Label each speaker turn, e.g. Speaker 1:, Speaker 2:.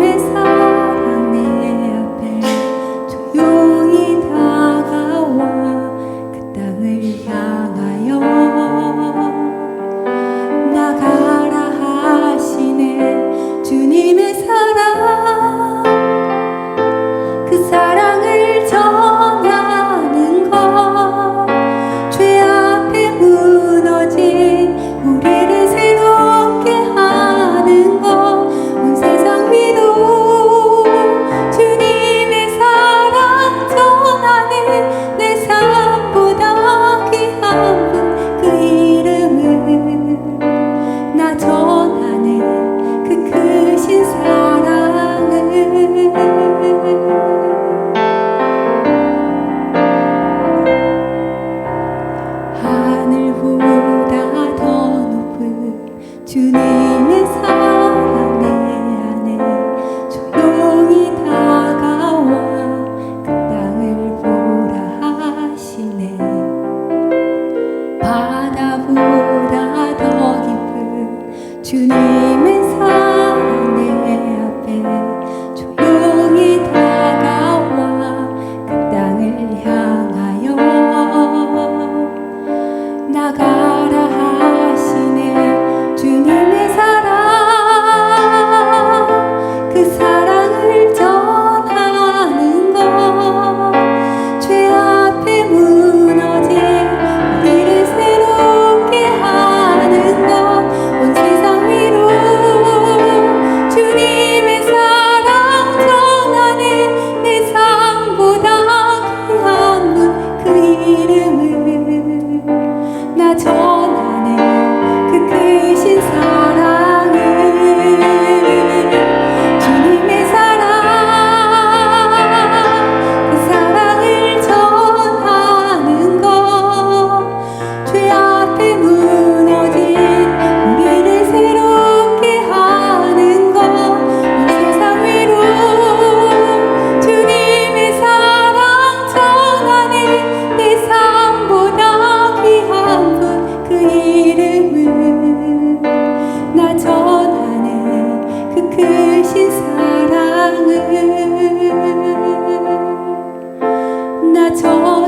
Speaker 1: mesa 바다보다 더 깊은 주님 크신 사랑을. 나 전하네 그 크신 사랑을